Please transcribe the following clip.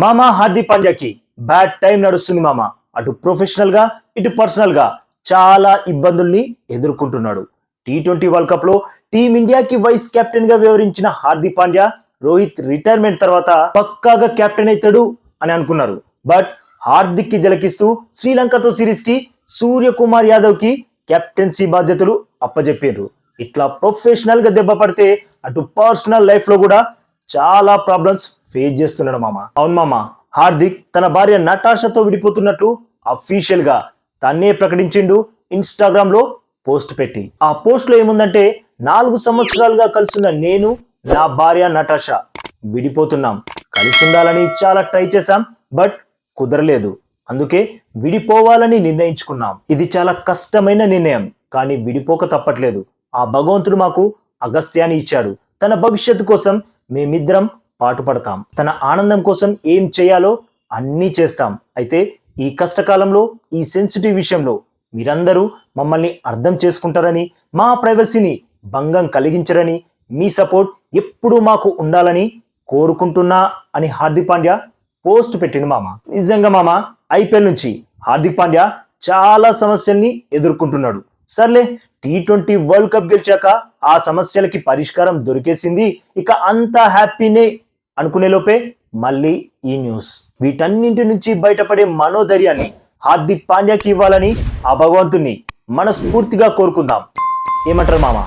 మామ Hardik పాండ్యాకి bad time నడుస్తుంది మామ. అటు ప్రొఫెషనల్గా ఇటు పర్సనల్గా చాలా ఇబ్బందుల్ని ఎదుర్కొంటున్నాడు. టీ ట్వంటీ వరల్డ్ కప్లో టీమిండియాకి వైస్ కెప్టెన్గా వ్యవహరించిన హార్దిక్ పాండ్యా రోహిత్ రిటైర్మెంట్ తర్వాత పక్కాగా కెప్టెన్ అవుతాడు అని అనుకున్నారు. బట్ హార్దిక్కి జలకిస్తూ శ్రీలంకతో సిరీస్కి సూర్యకుమార్ యాదవ్కి కెప్టెన్సీ బాధ్యతలు అప్పజెప్పారు. ఇట్లా ప్రొఫెషనల్గా దెబ్బ పడితే అటు పర్సనల్ లైఫ్లో కూడా చాలా ప్రాబ్లమ్స్ ఫేస్ చేస్తున్నాడు మామ. అవును మామ. హార్దిక్ తన భార్య నటాషతో విడిపోతున్నట్టు అఫీషియల్గా తన్నే ప్రకటించిండు ఇన్స్టాగ్రామ్లో పోస్ట్ పెట్టి. ఆ పోస్ట్లో ఏముందంటే నాలుగు సంవత్సరాలుగా కలుసున్న నేను నా భార్య నటాష విడిపోతున్నాం. కలిసి ఉండాలని చాలా ట్రై చేశాం బట్ కుదరలేదు. అందుకే విడిపోవాలని నిర్ణయించుకున్నాం. ఇది చాలా కష్టమైన నిర్ణయం కానీ విడిపోక తప్పట్లేదు. ఆ భగవంతుడు మాకు అగస్త్యాన్ని ఇచ్చాడు. తన భవిష్యత్తు కోసం మేమిద్దరం పాటుపడతాం. తన ఆనందం కోసం ఏం చేయాలో అన్నీ చేస్తాం. అయితే ఈ కష్టకాలంలో ఈ సెన్సిటివ్ విషయంలో మీరందరూ మమ్మల్ని అర్థం చేసుకుంటారని మా ప్రైవసీని భంగం కలిగించరని మీ సపోర్ట్ ఎప్పుడూ మాకు ఉండాలని కోరుకుంటున్నా అని హార్దిక్ పాండ్యా పోస్ట్ పెట్టిండు మామ. నిజంగా మామ ఐపీఎల్ నుంచి హార్దిక్ పాండ్యా చాలా సమస్యల్ని ఎదుర్కొంటున్నాడు. సర్లే టీ ట్వంటీ వరల్డ్ కప్ గెలిచాక ఆ సమస్యలకి పరిష్కారం దొరికేసింది. ఇక అంతా హ్యాపీనే అనుకునే లోపే మళ్ళీ ఈ న్యూస్. వీటన్నింటి నుంచి బయటపడే మనోధైర్యాన్ని హార్దిక్ పాండ్యాకి ఇవ్వాలని ఆ భగవంతుణ్ణి మనస్ఫూర్తిగా కోరుకుందాం. ఏమంటారు మామ?